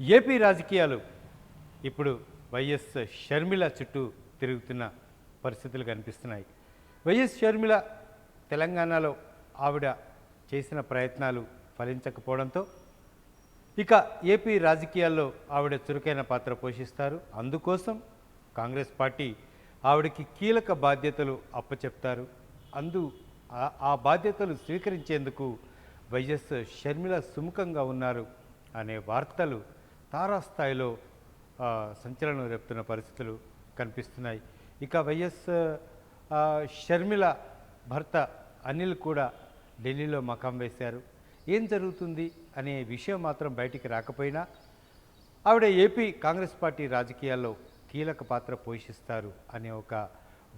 AP రాజకీయాలు ఇప్పుడు YS Sharmila చుట్టూ తిరుగుతున్న పరిస్థితులు కనిపిస్తున్నాయి. వైఎస్ షర్మిల తెలంగాణలో ఆవిడ చేసిన ప్రయత్నాలు ఫలించకపోవడంతో ఇక ఏపీ రాజకీయాల్లో ఆవిడ చురుకైన పాత్ర పోషిస్తారు. అందుకోసం కాంగ్రెస్ పార్టీ ఆవిడకి కీలక బాధ్యతలు అప్పచెప్తారు. అందు ఆ- బాధ్యతలు స్వీకరించేందుకు వైఎస్ షర్మిల సుముఖంగా ఉన్నారు అనే వార్తలు తారాస్థాయిలో సంచలనం రేపుతున్న పరిస్థితులు కనిపిస్తున్నాయి. ఇక వైఎస్ షర్మిల భర్త అనిల్ కూడా ఢిల్లీలో మకాం వేశారు. ఏం జరుగుతుంది అనే విషయం మాత్రం బయటికి రాకపోయినా ఆవిడ ఏపీ కాంగ్రెస్ పార్టీ రాజకీయాల్లో కీలక పాత్ర పోషిస్తారు అనే ఒక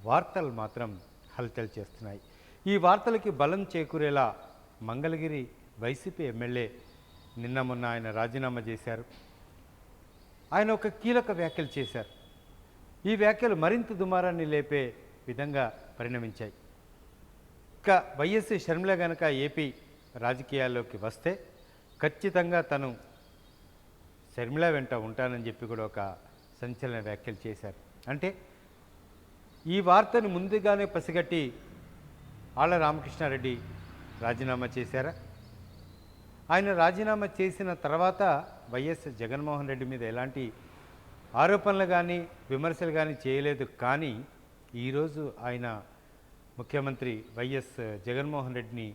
వార్తలు మాత్రం హల్చల్ చేస్తున్నాయి. ఈ వార్తలకి బలం చేకూరేలా మంగళగిరి వైసీపీ ఎమ్మెల్యే నిన్న మొన్న ఆయన రాజీనామా చేశారు. ఆయన ఒక కీలక వ్యాఖ్యలు చేశారు. ఈ వ్యాఖ్యలు మరింత దుమారాన్ని లేపే విధంగా పరిణమించాయి. ఇక వైఎస్సీ షర్మిల గనక ఏపీ రాజకీయాల్లోకి వస్తే ఖచ్చితంగా తను షర్మిల వెంట ఉంటానని చెప్పి కూడా ఒక సంచలన వ్యాఖ్యలు చేశారు. అంటే ఈ వార్తను ముందుగానే పసిగట్టి ఆళ్ళ రామకృష్ణారెడ్డి రాజీనామా చేశారా? ఆయన రాజీనామా చేసిన తర్వాత వైఎస్ జగన్మోహన్ రెడ్డి మీద ఎలాంటి ఆరోపణలు కానీ విమర్శలు కానీ చేయలేదు. కానీ ఈరోజు ఆయన ముఖ్యమంత్రి వైఎస్ జగన్మోహన్ రెడ్డిని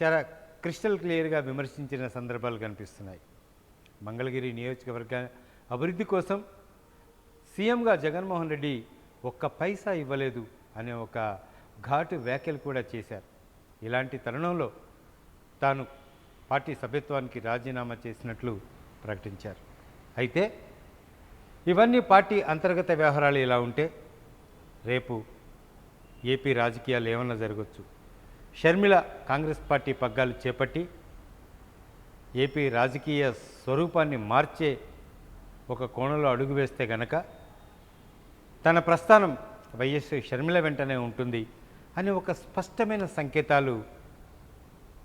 చాలా క్రిస్టల్ క్లియర్గా విమర్శించిన సందర్భాలు కనిపిస్తున్నాయి. మంగళగిరి నియోజకవర్గ అభివృద్ధి కోసం సీఎంగా జగన్మోహన్ రెడ్డి ఒక్క పైసా ఇవ్వలేదు అనే ఒక ఘాటు వ్యాఖ్యలు కూడా చేశారు. ఇలాంటి తరుణంలో తాను పార్టీ సభ్యత్వానికి రాజీనామా చేసినట్లు ప్రకటించారు. అయితే ఇవన్నీ పార్టీ అంతర్గత వ్యవహారాలు ఇలా ఉంటే రేపు ఏపీ రాజకీయాలు ఏమన్నా జరగచ్చు. షర్మిల కాంగ్రెస్ పార్టీ పగ్గాలు చేపట్టి ఏపీ రాజకీయ స్వరూపాన్ని మార్చే ఒక కోణంలో అడుగు వేస్తే గనక తన ప్రస్థానం వైఎస్ షర్మిల వెంటనే ఉంటుంది అని ఒక స్పష్టమైన సంకేతాలు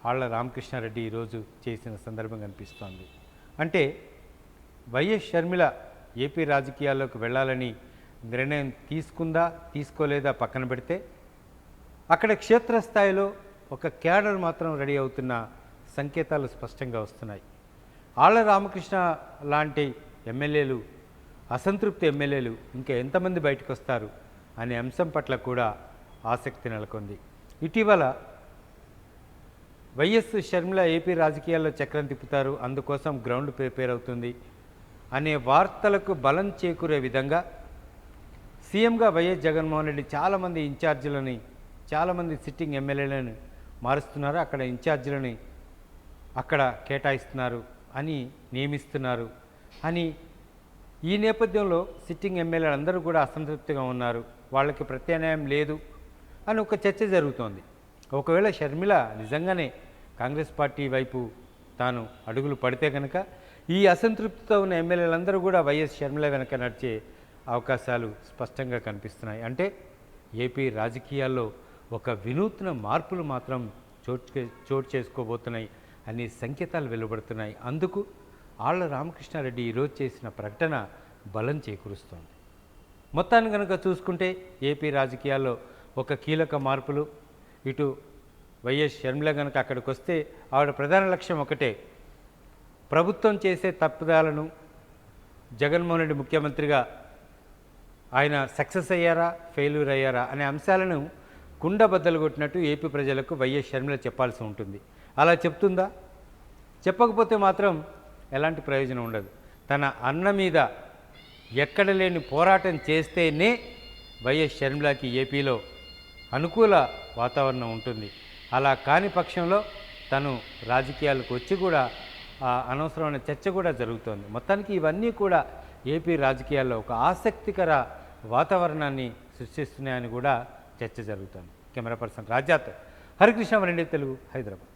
ఆళ్ళ రామకృష్ణారెడ్డి ఈరోజు చేసిన సందర్భం కనిపిస్తోంది. అంటే వైఎస్ షర్మిల ఏపీ రాజకీయాల్లోకి వెళ్ళాలని నిర్ణయం తీసుకుందా తీసుకోలేదా పక్కన పెడితే అక్కడ క్షేత్రస్థాయిలో ఒక క్యాడర్ మాత్రం రెడీ అవుతున్న సంకేతాలు స్పష్టంగా వస్తున్నాయి. ఆళ్ళ రామకృష్ణ లాంటి ఎమ్మెల్యేలు అసంతృప్తి ఎమ్మెల్యేలు ఇంకా ఎంతమంది బయటకు వస్తారు అనే అంశం పట్ల కూడా ఆసక్తి నెలకొంది. ఇటీవల వైఎస్ షర్మిల ఏపీ రాజకీయాల్లో చక్రం తిప్పుతారు. అందుకోసం గ్రౌండ్ ప్రిపేర్ అవుతుంది అనే వార్తలకు బలం చేకూరే విధంగా సీఎంగా వైఎస్ జగన్మోహన్ రెడ్డి చాలామంది ఇన్ఛార్జీలని చాలామంది సిట్టింగ్ ఎమ్మెల్యేలను మారుస్తున్నారు. అక్కడ ఇన్ఛార్జీలని అక్కడ కేటాయిస్తున్నారు అని నియమిస్తున్నారు అని ఈ నేపథ్యంలో సిట్టింగ్ ఎమ్మెల్యేలు అందరూ కూడా అసంతృప్తిగా ఉన్నారు. వాళ్ళకి ప్రత్యామ్నాయం లేదు అని ఒక చర్చ జరుగుతోంది. ఒకవేళ షర్మిల నిజంగానే కాంగ్రెస్ పార్టీ వైపు తాను అడుగులు పడితే కనుక ఈ అసంతృప్తితో ఉన్న ఎమ్మెల్యేలందరూ కూడా వైఎస్ షర్మిల వెనక నడిచే అవకాశాలు స్పష్టంగా కనిపిస్తున్నాయి. అంటే ఏపీ రాజకీయాల్లో ఒక వినూత్న మార్పులు మాత్రం చోటు చే- చోటు చేసుకోబోతున్నాయి అనే సంకేతాలు వెలువడుతున్నాయి. అందుకు ఆళ్ళ రామకృష్ణారెడ్డి ఈరోజు చేసిన ప్రకటన బలం చేకూరుస్తోంది. మొత్తాన్ని కనుక చూసుకుంటే ఏపీ రాజకీయాల్లో ఒక కీలక మార్పులు ఇటు వైఎస్ షర్మిల కనుక అక్కడికి వస్తే ఆవిడ ప్రధాన లక్ష్యం ఒకటే. ప్రభుత్వం చేసే తప్పుదాలను జగన్మోహన్ రెడ్డి ముఖ్యమంత్రిగా ఆయన సక్సెస్ అయ్యారా ఫెయిల్యూర్ అయ్యారా అనే అంశాలను కుండబద్దలు కొట్టినట్టు ఏపీ ప్రజలకు వైఎస్ షర్మిల చెప్పాల్సి ఉంటుంది. అలా చెప్తుందా? చెప్పకపోతే మాత్రం ఎలాంటి ప్రయోజనం ఉండదు. తన అన్న మీద ఎక్కడ లేని పోరాటం చేస్తేనే వైఎస్ షర్మిలకి ఏపీలో అనుకూల వాతావరణం ఉంటుంది. అలా కాని పక్షంలో తను రాజకీయాలకు వచ్చి కూడా ఆ అనవసరమైన చర్చ కూడా జరుగుతోంది. మొత్తానికి ఇవన్నీ కూడా ఏపీ రాజకీయాల్లో ఒక ఆసక్తికర వాతావరణాన్ని సృష్టిస్తున్నాయని కూడా చర్చ జరుగుతోంది. Camera person Rajat. హరికృష్ణ మరెండి తెలుగు హైదరాబాద్.